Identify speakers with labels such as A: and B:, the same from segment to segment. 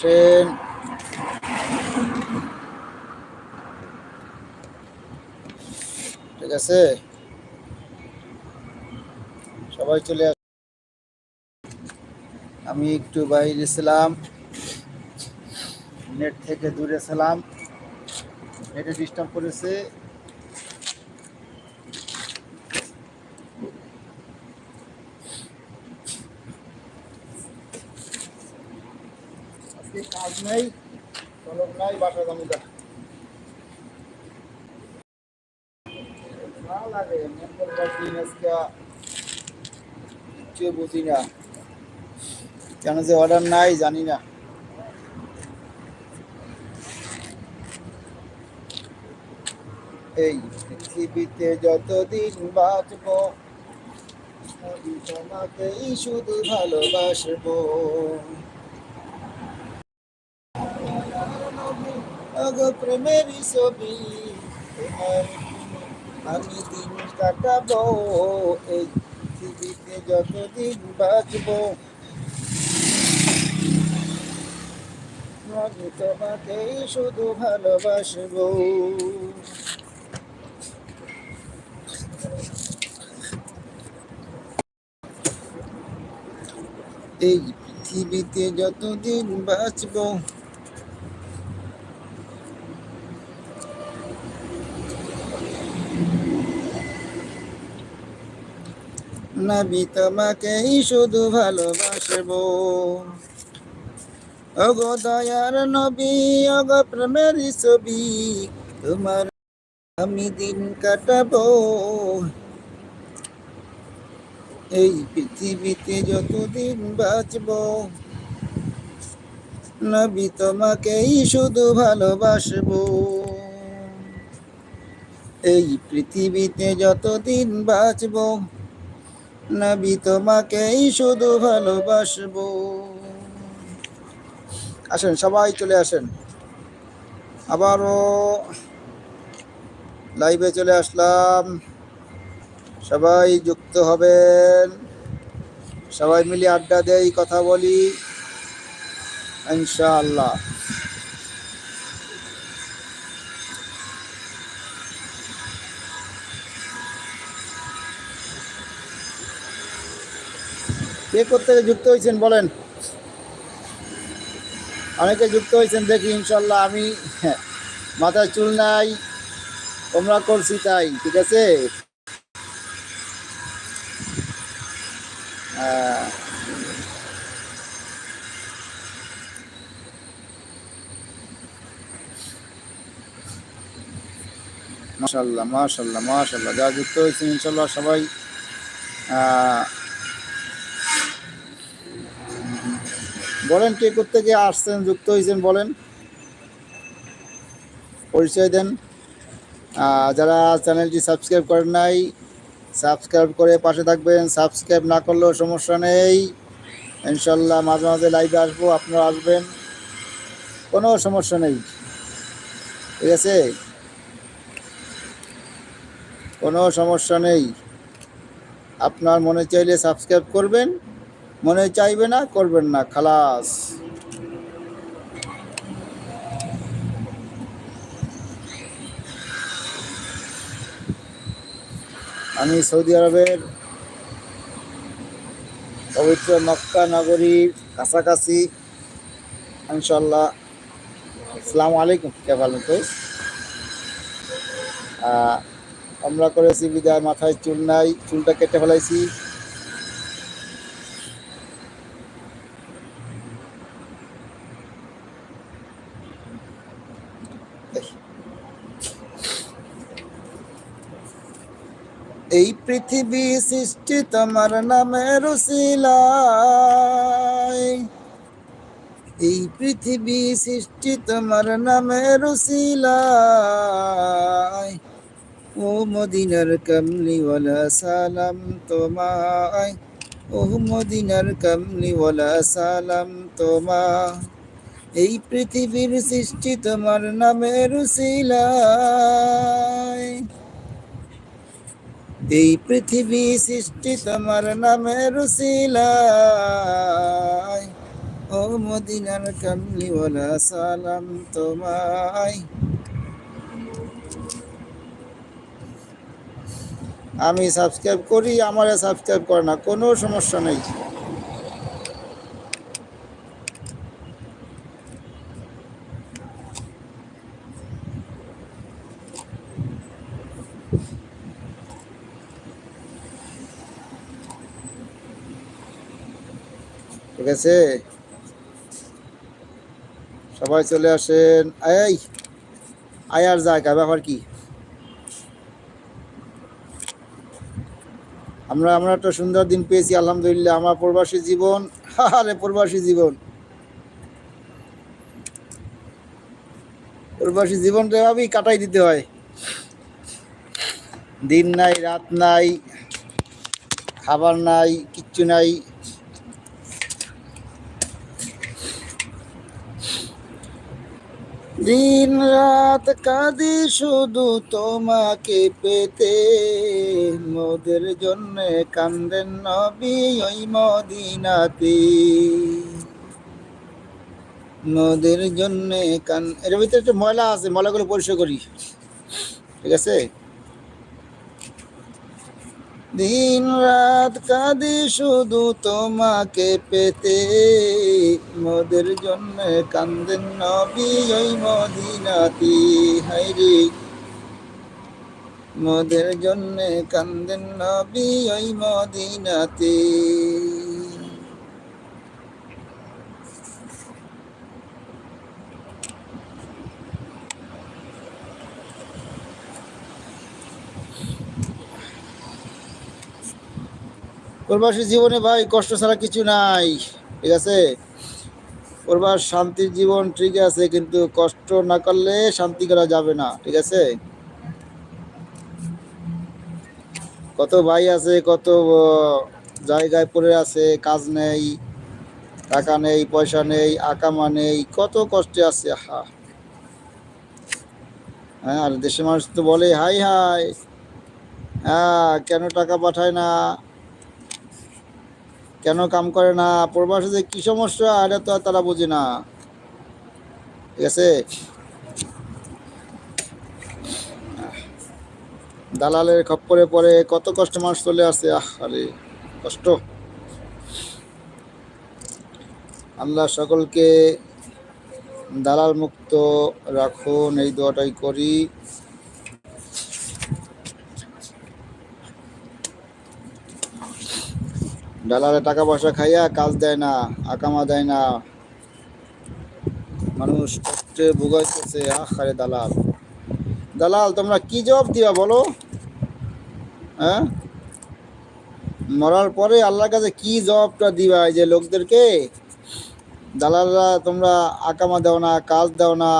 A: আসেন ঠিক আছে? সবাই চলে আস আমি একটু বাইরে ছিলাম। নেট থেকে দূরে ছিলাম। নেটে ডিস্টার্ব করেছে আজকে কাজ নেই তলব নাই বাসা কিচ্ছু বুঝি না। কেন যে অর্ডার নাই, জানি না। এই পৃথিবীতে যতদিন বাঁচব তোমাকেই শুধু ভালোবাসবো। আগো প্রেমেরই ছবি। আমি দিন কাটাবো, এই পৃথিবীতে যতদিন বাঁচবো। আমি তোমাকেই শুধু ভালোবাসবো। এই পৃথিবীতে যতদিন বাঁচবো নবী তোমাকেই শুধু ভালোবাসবো। ওগো দয়ার নবী, ওগো প্রেমের ছবি, তোমার আমি দিন কাটাবো। এই পৃথিবীতে যতদিন বাঁচবো নবী তোমাকেই শুধু ভালোবাসবো। এই পৃথিবীতে যতদিন বাঁচবো নবী তোমাকেই শুধু ভালোবাসবো। আসেন, সবাই চলে আসেন। আবারও লাইভে চলে আসলাম। সবাই যুক্ত হবেন। সবাই মিলে আড্ডা দেই, কথা বলি। ইনশাআল্লাহ। কে কোথেকে যুক্ত হয়েছেন বলেন? অনেকে যুক্ত হয়েছেন দেখি ইনশাল্লাহ আমি মাথায় চুল নাই তোমরা করছি তাই, ঠিক আছে? মাশাল্লাহ মাশাল্লাহ মাশাল্লাহ যা যুক্ত হয়েছেন ইনশাল্লাহ সবাই বলেন কে গিয়ে আসছেন, যুক্ত হয়েছেন বলেন। পরিচয় দেন। যারা চ্যানেলটি সাবস্ক্রাইব করেন নাই, সাবস্ক্রাইব করে পাশে থাকবেন। সাবস্ক্রাইব না করলেও সমস্যা নেই। ইনশাল্লাহ মাঝে মাঝে লাইভে আসব, আপনারা আসবেন। কোনো সমস্যা নেই। ঠিক আছে? কোনো সমস্যা নেই। আপনার মনে চাইলে সাবস্ক্রাইব করবেন। মনে চাইবে না, করবেন না, খালাস। আমি সৌদি আরবের পবিত্র মক্কা নগরীর কাছাকাছি। ইনশাল্লাহ আসসালামু আলাইকুম, কে ভালো তো? আমরা করেছি বিদায়, মাথায় চুল নাই, চুলটা কেটে ফেলাইছি এই পৃথিবী সৃষ্টি তোমার নামের উসিলায় এই পৃথিবী সৃষ্টি তোমার নামের উসিলায় ও মদিনার কমলিওয়ালা সালাম তোমায়। ও মদিনার কমলিওয়ালা সালাম তোমা এই পৃথিবীর সৃষ্টি তোমার নামের উসিলায় এই পৃথিবী সৃষ্টি তোমার নামে রুসিলায়। ও মদিনার কামলিওয়ালা, সালাম তোমায়। আমি সাবস্ক্রাইব করি, আমারে সাবস্ক্রাইব করে না, কোনো সমস্যা নেই। আছে সবাই চলে আসেন। এই, আয়ার জায়গা, ব্যাপার কি? আমরা আমরা একটা সুন্দর দিন পেয়েছি, আলহামদুলিল্লাহ। আমার প্রবাসী জীবন আরে প্রবাসী জীবন। প্রবাসী জীবনটা এভাবেই কাটাই দিতে হয়। দিন নাই, রাত নাই, খাবার নাই, কিচ্ছু নাই। দিন রাত কাঁদি শুধু তোমাকে পেতে। মোদের জন্য কান্দেন নবী ওই মদিনাতে। মোদের জন্য কান এর ভিতরে একটু ময়লা আছে, ময়লাগুলো পরিষ্কার করি। ঠিক আছে? দিন রাত কাঁদি শুধু তোমাকে পেতে। মদের জন্য কান্দেন নবী ওই মদিনাতি। হাইরে মদের জন্য কান্দেন নবী ওই মদিনাতি। প্রবাসী জীবনে ভাই কষ্ট ছাড়া কিছু নাই, ঠিক আছে? প্রবাস শান্তির জীবন ঠিক আছে, কিন্তু কষ্ট না করলে শান্তি করা যাবে না, ঠিক আছে? কত ভাই আছে, কত জায়গায় পড়ে আছে, কাজ নেই, টাকা নেই, পয়সা নেই, আকামা নেই, কত কষ্টে আছে হা হ্যাঁ আর দেশের মানুষ তো বলে, হাই হাই। হ্যাঁ কেন টাকা পাঠায় না? কেন কাম করে না? প্রবাসে যে কি সমস্যা, এটা তো তারা বোঝে না। ঠিক আছে? দালালের খপ্পরে পরে কত কষ্ট মানুষ চলে আসে। আহ, আরে, কষ্ট। আল্লাহ সকলকে দালাল মুক্ত রাখুন, এই দোয়াটাই করি। দালালে টাকা পয়সা খাইয়া কাজ দেয় না, আকামা দেয় না। মানুষ কষ্টে ভোগাইতেছে আরে দালাল। দালাল, তোমরা কি জবাব দিবা বলো? হ্যাঁ? মরার পরে আল্লাহর কাছে কি জবাবটা দিবা এই যে লোকদেরকে? দালালরা তোমরা আকামা দাও না, কাজ দাও না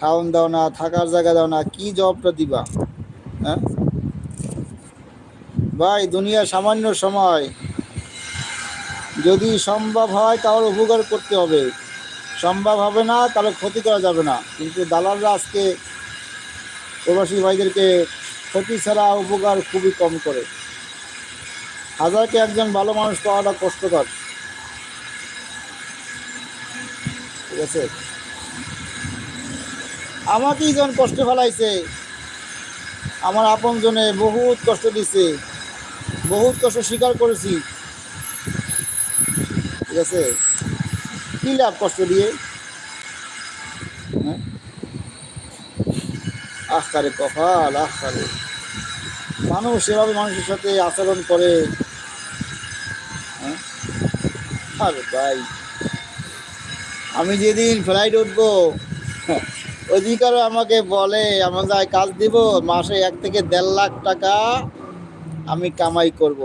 A: খাওয়ান দাও না, থাকার জায়গা দাও না, কি জবাবটা দিবা? হ্যাঁ? ভাই, দুনিয়া সামান্য সময়। যদি সম্ভব হয় তাহলে উপকার করতে হবে। সম্ভব হবে না, তাহলে ক্ষতি করা যাবে না। কিন্তু দালালরা আজকে প্রবাসী ভাইদেরকে ক্ষতি ছাড়া উপকার খুবই কম করে। হাজারকে একজন ভালো মানুষ পাওয়াটা কষ্টকর। ঠিক আছে? আমাকেই যখন কষ্ট ফেলাইছে। আমার আপনজনে বহুত কষ্ট দিছে। বহুত কষ্ট স্বীকার করেছি। আছে কি লাভ কষ্ট দিয়ে? হ্যাঁ? কপাল আখকারে মানুষ সেভাবে মানুষের সাথে আচরণ করে। হ্যাঁ? আরে ভাই। আমি যেদিন ফ্লাইট উঠবো, অধিকারও আমাকে বলে আমাকে কাজ দিব, মাসে এক থেকে দেড় লাখ টাকা আমি কামাই করব।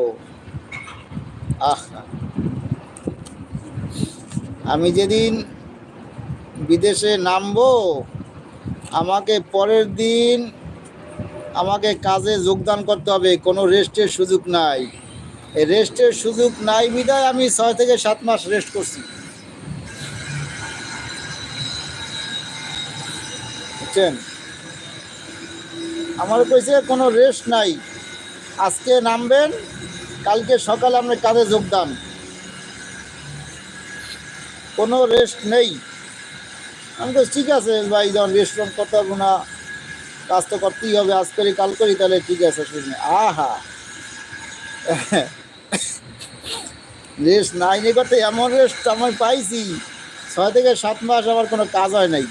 A: আহ আমি যেদিন বিদেশে নামবো, আমাকে পরের দিন আমাকে কাজে যোগদান করতে হবে, কোনো রেস্টের সুযোগ নাই। রেস্টের সুযোগ নাই বিদায় আমি ছয় থেকে সাত মাস রেস্ট করছি। বুঝছেন? আমার কইছে কোনো রেস্ট নাই। আজকে নামবেন, কালকে সকালে আমরা কাজে যোগদান। কোনো রেস্ট নেই। আমি তো ঠিক আছে ভাই, যখন রেস্টুরেন্ট করতে পারব না, কাজ তো করতেই হবে, আজ করি, কাল করি, তাহলে ঠিক আছে শুনে আহা! রেস্ট নাই নি করতে এমন রেস্ট আমি পাইছি, ছয় থেকে সাত মাস আমার কোনো কাজ হয় নাই।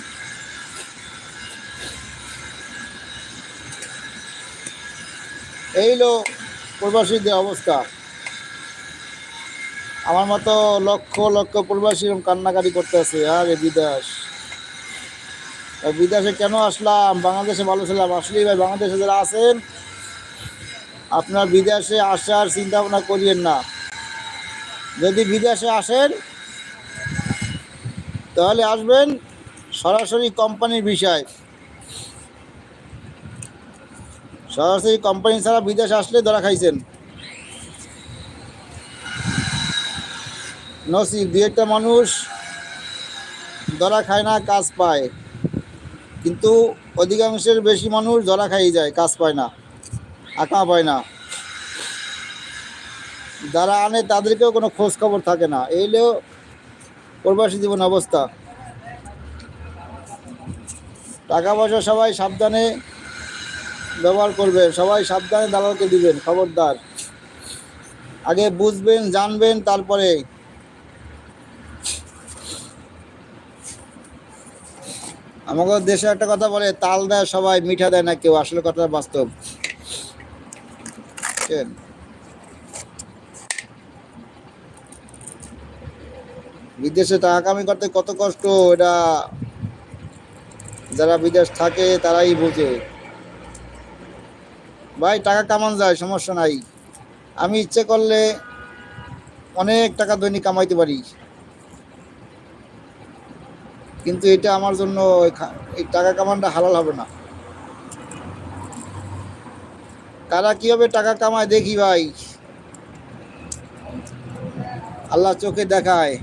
A: এইলো প্রবাসীদের অবস্থা। আমার মতো লক্ষ লক্ষ প্রবাসী এরকম কান্নাকাটি করতেছে আরে বিদেশ বিদেশে কেন আসলাম? বাংলাদেশে ভালো ছিলাম। আসলেই ভাই, বাংলাদেশে যারা আছেন, আপনার বিদেশে আসার চিন্তা ভাবনা করিয়েন না। যদি বিদেশে আসেন, তাহলে আসবেন সরাসরি কোম্পানির বিষয়। সরাসরি কোম্পানি ছাড়া বিদেশে আসলে ধরা খাইছেন। নসিব দু একটা মানুষ ধরা খায় না, কাজ পায়। কিন্তু অধিকাংশের বেশি মানুষ ধরা খাই যায়, কাজ পায় না, আঁকা পায় না। যারা আনে তাদেরকেও কোনো খোঁজ খবর থাকে না। এইলেও প্রবাসী জীবন অবস্থা। টাকা পয়সা সবাই সাবধানে ব্যবহার করবেন সবাই সাবধানে দালালকে দিবেন, খবরদার। আগে বুঝবেন, জানবেন, তারপরে আমাদের দেশে একটা কথা বলে, তাল দেয় সবাই, মিঠা দেয় না কেউ। আসলে কথা বাস্তব? বিদেশে টাকা কামাই করতে কত কষ্ট, এটা যারা বিদেশ থাকে তারাই বোঝে। ভাই, টাকা কামান যায়, সমস্যা নাই। আমি ইচ্ছে করলে অনেক টাকা দৈনিক কামাইতে পারি। কিন্তু এটা আমার জন্য এই টাকা কামানটা হালাল হবে না। তারা কীভাবে টাকা কামায় দেখি ভাই? আল্লাহ চোখে দেখায়।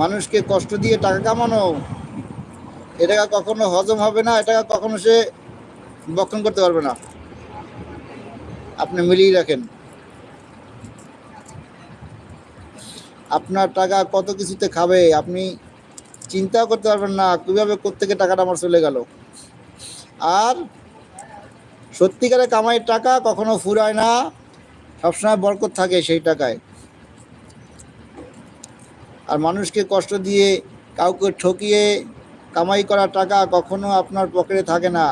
A: মানুষকে কষ্ট দিয়ে টাকা কামানো, এটাকে কখনো হজম হবে না, এটাকে কখনো সে বক্ষণ করতে পারবে না। আপনি মিলিয়ে রাখেন। আপনার টাকা কত কিছুতে খাবে? আপনি চিন্তাও করতে পারবেন না, কীভাবে কোত্থেকে টাকাটা আমার চলে গেল। আর সত্যিকারে কামাইয়ের টাকা কখনো ফুরায় না, সবসময় বরকত থাকে সেই টাকায়। আর মানুষকে কষ্ট দিয়ে কাউকে ঠকিয়ে কামাই করা টাকা কখনো আপনার পকেটে থাকে না।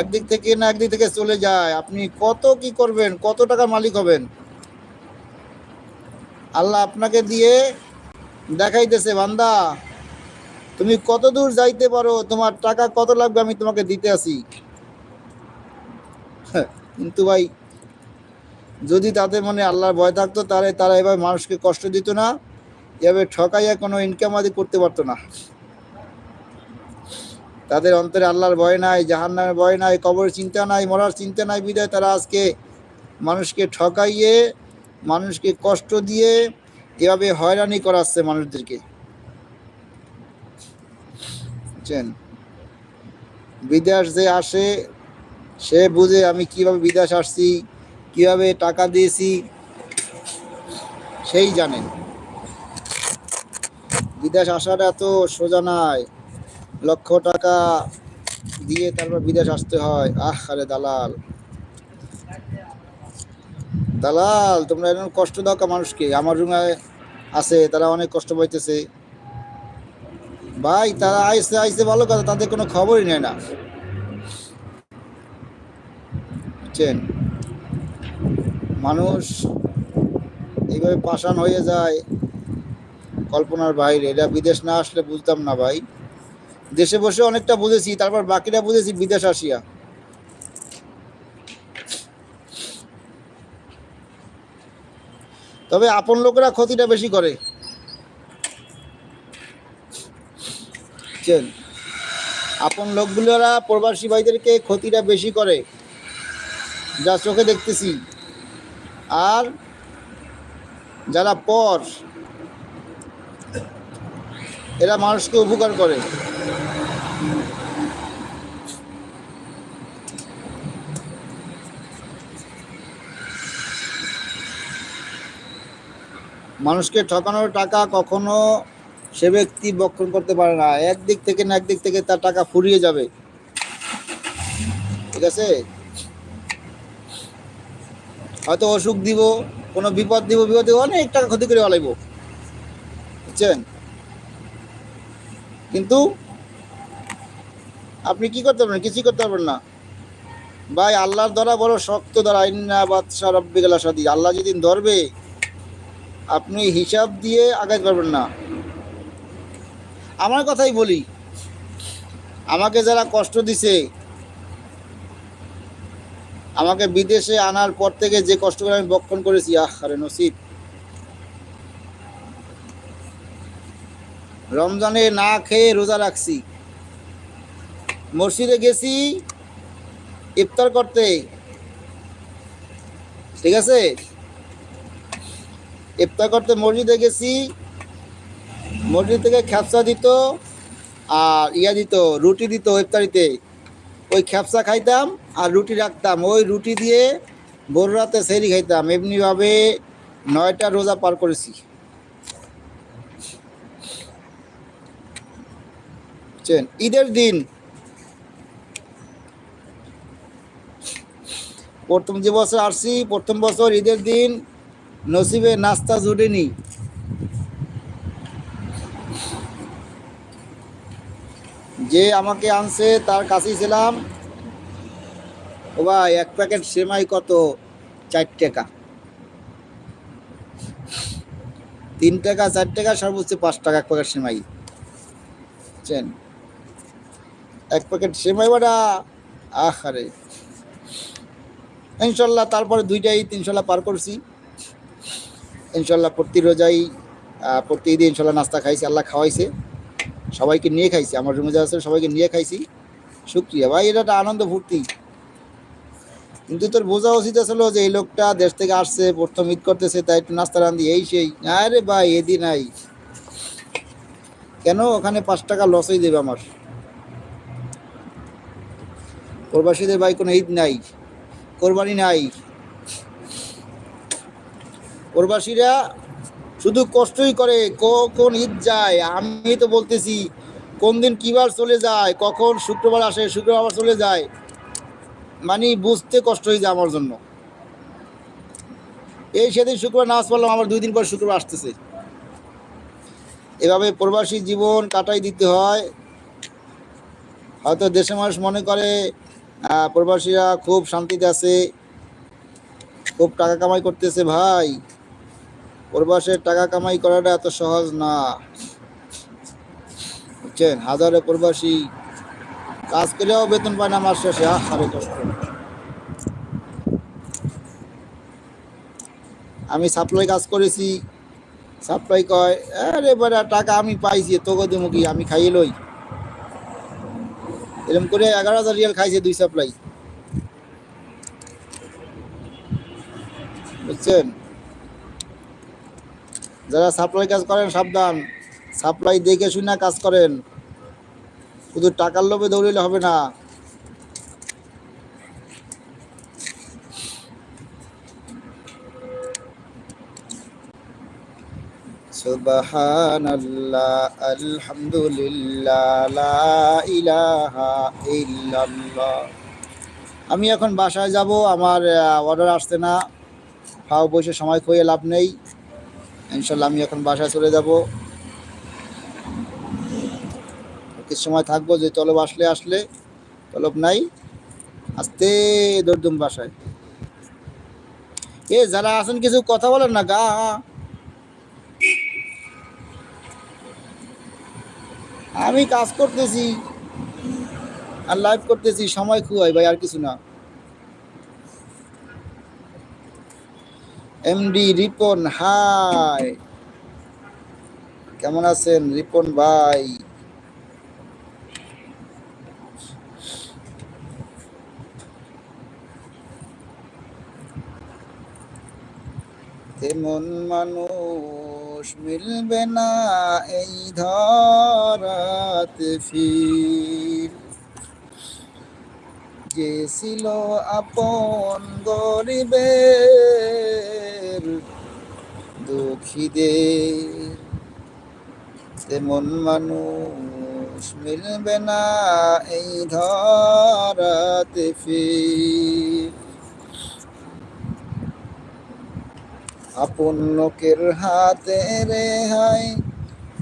A: একদিক থেকে না একদিক থেকে চলে যায়। আপনি কত কি করবেন, কত টাকা মালিক হবেন? আল্লাহ আপনাকে দিয়ে দেখাইতেছে বান্দা। তুমি কত দূর যাইতে পারো তোমার টাকা কত লাগবে আমি তোমাকে দিতে আসি। হ্যাঁ, কিন্তু ভাই যদি তাদের মনে আল্লাহর ভয় থাকতো তাহলে তারা এভাবে মানুষকে কষ্ট দিত না এভাবে ঠকাইয়া কোনো ইনকাম আদি করতে পারতো না। তাদের অন্তরে আল্লাহর ভয় নাই জাহান্নামের ভয় নাই কবরের চিন্তা নাই মরার চিন্তা নাই বিদায় তারা আজকে মানুষকে ঠকাইয়ে মানুষকে কষ্ট দিয়ে এভাবে হয়রানি করাচ্ছে মানুষদেরকে। বিদেশ যে আসে, সে বুঝে আমি কীভাবে বিদেশ আসছি, কীভাবে টাকা দিয়েছি, সেই জানে। বিদেশ আসাটা এত সোজা নয় লক্ষ টাকা দিয়ে তারপর বিদেশ আসতে হয়। আহ, আরে দালাল। দালাল, তোমরা এরকম কষ্ট দাও কা মানুষকে? আমার রুমে আছে, তারা অনেক কষ্ট পাইতেছে। ভাই, তারা আইসে আইসে ভালো কথা, তাদের কোনো খবরই নেয় না। বুঝছেন? মানুষ এইভাবে পাষাণ হয়ে যায় কল্পনার বাইরে। এটা বিদেশ না আসলে বুঝতাম না ভাই। দেশে বসে অনেকটা বুঝেছি, তারপর বাকিটা বুঝেছি বিদেশ আসিয়া। তবে আপন লোকেরা ক্ষতিটা বেশি করে? আপন লোকগুলোরা প্রবাসী ভাইদেরকে ক্ষতিটা বেশি করে। যা চোখে দেখতেছি। আর যারা পর, এরা মানুষকে উপকার করে। মানুষকে ঠকানোর টাকা কখনো সে ব্যক্তি বক্ষণ করতে পারে না। একদিক থেকে না একদিক থেকে তার টাকা ফুরিয়ে যাবে। ঠিক আছে? হয়তো অসুখ দিব, কোনো বিপদ দিব বিপদ দিব অনেক টাকা ক্ষতি করে ফেলাইব। বুঝছেন? কিন্তু আপনি কি করতে পারবেন? কিছুই করতে পারবেন না। ভাই, আল্লাহর দ্বারা বড় শক্ত দ্বারা আইনা বাদশাহ রব্বি গেলা সাদি আল্লাহ যেদিন ধরবে আপনি হিসাব দিয়ে আগাইতে পারবেন না। আমার কথাই বলি। আমাকে যারা কষ্ট দিছে, আমাকে বিদেশে আনার পর থেকে যে কষ্ট করে আমি বক্ষণ করেছি, আহ, আরে নসিব। রমজানে না খেয়ে রোজা রাখছি। মসজিদে গেছি, ইফতার করতে। ঠিক আছে? ইফতার করতে মসজিদে গেছি। মসজিদ থেকে খ্যাপসা দিত আর ইয়া দিত, রুটি দিত ইফতারিতে। ওই খ্যাপসা খাইতাম আর রুটি রাখতাম। ওই রুটি দিয়ে ভোর রাতে সেরি খাইতাম। এমনিভাবে নয়টা রোজা পার করেছি? ঈদের দিন প্রথম যে বছর আসছি, প্রথম বছর ঈদের দিন নসিবে নাস্তা জুটেনি যে আমাকে আনছে, তার কাছেই ছিলাম। ও ভাই, এক প্যাকেট সেমাই কত? চার টাকা। তিন টাকা, চার টাকা, সর্বোচ্চ পাঁচ টাকা এক প্যাকেট সেমাই। বুঝছেন? এক প্যাকেট সেমাই বাটা, আহারে। ইনশাল্লাহ, তারপরে দুইটাই তিনশাল্লাহ পার করছি। ইনশাল্লাহ প্রতি রোজাই আহ, প্রতি ঈদে ইনশাল্লাহ নাস্তা খাইছি আল্লাহ খাওয়াইছে। সবাইকে নিয়ে খাইছি আমার রুমে যা আছে সবাইকে নিয়ে খাইছি। শুক্রিয়া। ভাই এটা একটা আনন্দ ফুর্তি। কিন্তু তোর বোঝা উচিত আসলো যে এই লোকটা দেশ থেকে আসছে প্রথম ঈদ করতেছে তাই একটু নাস্তা রান্ধি এই সেই। আরে ভাই এদি নাই কেন ওখানে পাঁচ টাকা লসই দেবে আমার? প্রবাসীদের ভাই কোনো ঈদ নাই। কোরবানি নাই। প্রবাসীরা শুধু কষ্টই করে, কখন ঈদ যায় আমি তো বলতেছি, কোন দিন কিবার চলে যায়, কখন শুক্রবার আসে, শুক্রবার চলে যায় মানে বুঝতে কষ্ট হয়ে যায় আমার জন্য। এই সেদিন শুক্রবার নাচ পারলাম আমার দুই দিন পর শুক্রবার আসতেছে। এভাবে প্রবাসী জীবন কাটাই দিতে হয়। হয়তো দেশের মানুষ মনে করে প্রবাসীরা খুব শান্তিতে আছে, খুব টাকা কামাই করতেছে, ভাই। প্রবাসের টাকা কামাই করাটা এত সহজ না। বুঝছেন? হাজারে প্রবাসী কাজ করেও বেতন পায় না মাস শেষে। আরে কষ্ট। আমি সাপ্লাই কাজ করেছি। সাপ্লাই কয়, আরে বেটা, টাকা আমি পাইছি, তোকে দেবো কি? আমি খাইয়ে লই। এরকম করে এগারো হাজার রিয়াল খাইছে দুই সাপ্লাই বুঝছেন? যারা সাপ্লাই কাজ করেন, সাবধান। সাপ্লাই দেখে শুনে কাজ করেন। শুধু টাকার লোভে দৌড়িলে হবে না। সুবহানাল্লাহ, আলহামদুলিল্লাহ, লা ইলাহা ইল্লাল্লাহ। আমি এখন বাসায় যাব, আমার অর্ডার আসছে না। ফাও বসে সময় খুঁয়ে লাভ নেই। ইনশাল্লাহ আমি এখন বাসায় চলে যাব। কিছু সময় থাকব, যে তলব আসলে আসলে, তলব নাই, আসতে দৌড়দুম বাসায়। এ, যারা আছেন কিছু কথা বলেন না, গা। আমি কাজ করতেছি, আর লাইভ করতেছি, সময় খুয়াই ভাই, আর কিছু না। এমডি রিপন হাই কেমন আছেন রিপন ভাই? তেমন মানুষ মিলবে না এই ধরাতে ফির। যে ছিল আপন গরিবের দুঃখীদের। তেমন মানুষ মিলবে না এই ধরাতে ফির। আপন লোকের হাতে রেহাই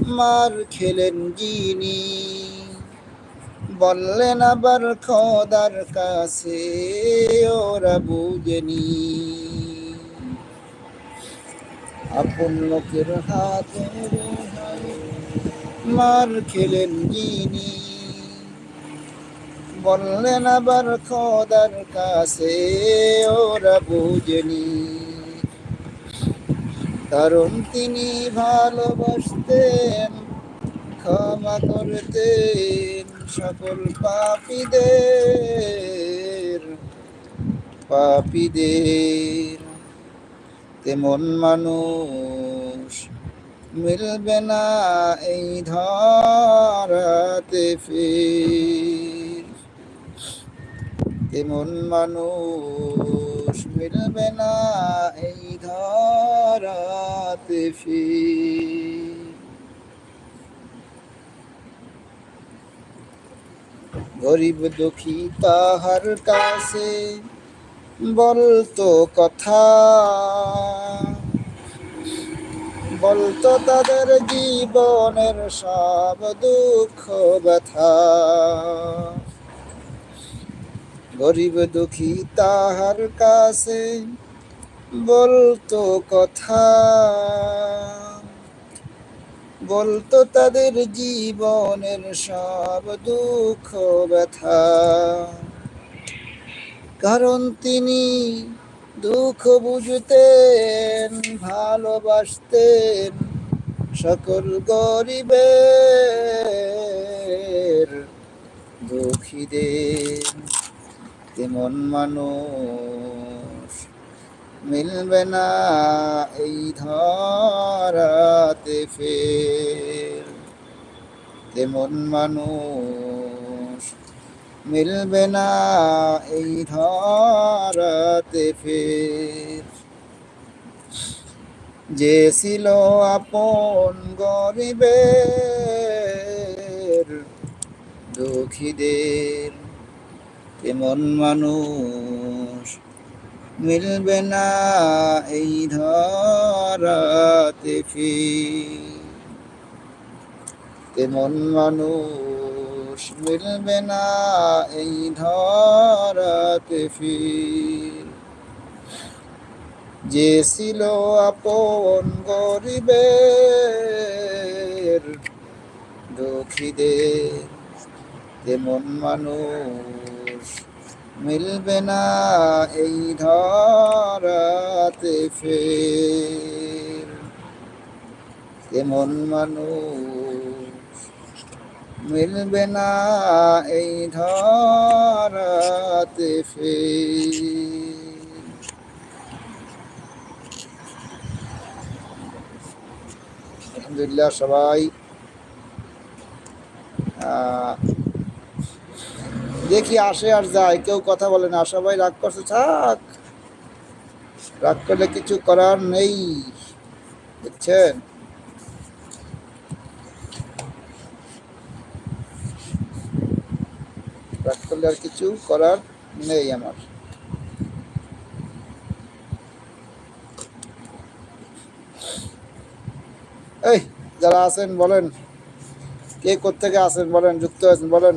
A: মার খেলেন যিনি। বললেন আবার খোদার কাছে ওরা বুঝেনি আপন লোকের হাতে মার খেলেন যিনি। বললেন আবার খোদার কাছে ওরা বুঝেনি কারণ তিনি ভালোবাসতেন ক্ষমা করতেন সকল পাপীদের পাপীদের। তেমন মানুষ মিলবে না এই ধরাতে ফির। তেমন মানুষ মিলবে না এই ধরাতে ফির। গরিব দুঃখী তাহার কাছে বলতো কথা। বলতো তাদের জীবনের সব দুঃখ ব্যথা। গরিব দুঃখী তাহার কাছে বলতো কথা। বলতো তাদের জীবনের সব দুঃখ ব্যথা। কারণ তিনি দুঃখ বুঝতেন, ভালোবাসতেন সকল গরিবের দুঃখীদের। তেমন মানুষ মিলবে না এই ধরাতে ফের। তেমন মানুষ মিলবে না এই ধরাতে ফের। যে ছিল আপন গরিবের দুঃখীদের, তেমন মানুষ মিলবে না এই ধরাতে তেমন মানুষ মিলবে না এই ধরাতে ফির। যে ছিল আপন গরিবের দুঃখীদের, তেমন মানুষ মিলবে না এই ধরাতে ফের। তেমন মানুষ মিলবে না এই ধরাতে ফের। আলহামদুলিল্লাহ সবাই দেখি আসে আর যায়, কেউ কথা বলে না, সবাই রাগ করছে, থাক। রাগ করলে কিছু করার নেই, বুঝছেন? রাগ করলে আর কিছু করার নেই আমার। এই, যারা আছেন বলেন। কে কোথেকে আছেন বলেন, যুক্ত আছেন বলেন।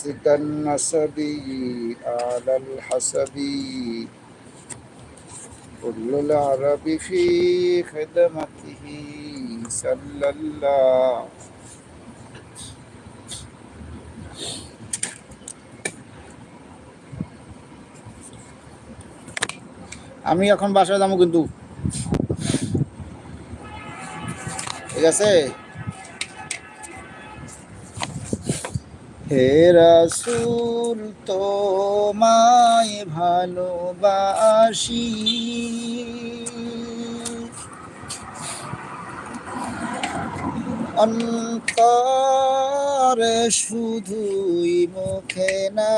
A: أسك النسبي على الحسبي كل العرب في خدمته صلى الله আমি এখন বাসায় যাবো কিন্তু ঠিক আছে হে রাসূল তোমায় ভালোবাসি। অন্তরে শুধুই মুখে না।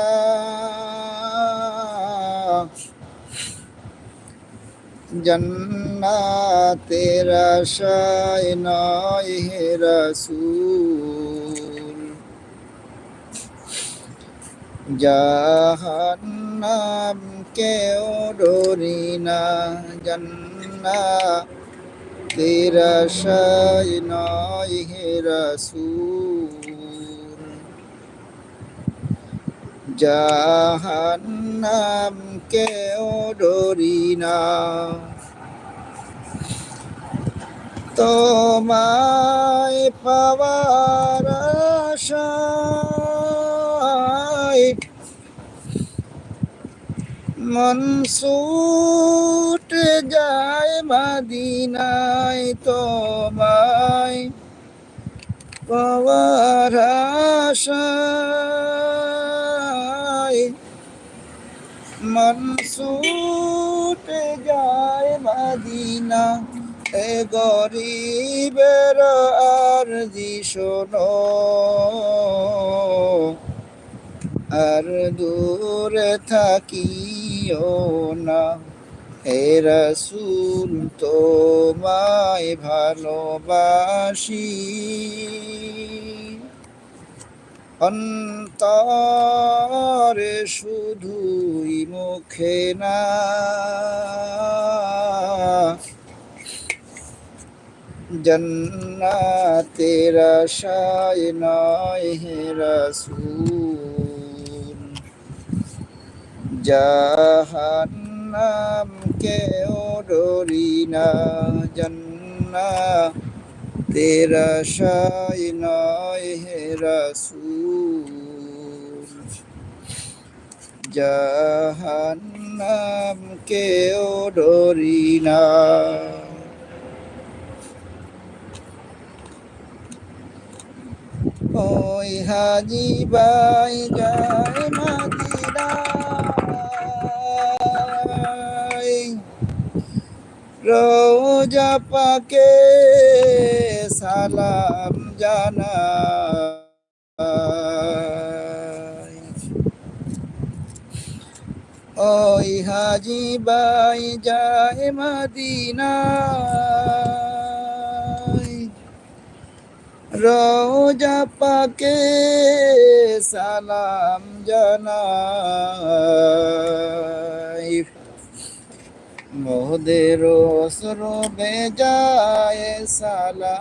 A: জন্নাতের আশায় নয় হে রাসূল। জাহান্নাম কেউ ডরি না জন্নাতের আশায় নয় হে রাসূল। জাহান্নাম কেউ ডরি না। তোমায় পাওয়ার আশায় মন ছুটে যায় মদিনায় তোমায়। পাওয়ার আশায় মন ছুটে যায় মদিনা। এ গরিবের আর শোনো। আর দূরে থাকিও না। হে রসুল, তোমায় ভালোবাসি। অন্তরে শুধুই মুখে না। জন্নাতের আশায় নয় হে রসুল। জাহান্নাম কেউ ডরি না জন্নাতের আশায় নয় হে রসুল। জাহান্নাম কেউ ডরি না। ওই হাজি বাই যায় মদিনায়। রোজা পাকে সালাম জানা ওই হাজি বাই যায় মদিনায়। রোজা পাকে সালাম জানাই। মোদের সরবে যায় সালাম।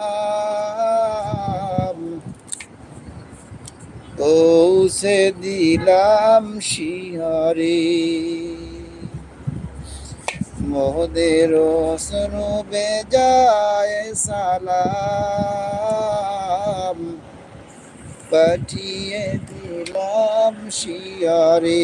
A: পৌঁছে দিলাম শিহরে। মোদের সরবে যায় সালাম। পাঠিয়ে দিলাম শিয়ারে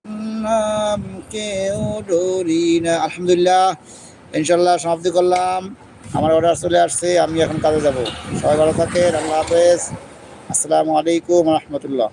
A: জাহান্নাম কেউ ডরি না। আলহামদুলিল্লাহ ইনশাল্লাহ সমাপ্তি করলাম। আমার অর্ডার চলে আসছে, আমি এখন কাজে যাব। সবাই ভালো থাকেন, আল্লাহ হাফেজ। আসসালামু আলাইকুম রহমতুল্লাহ।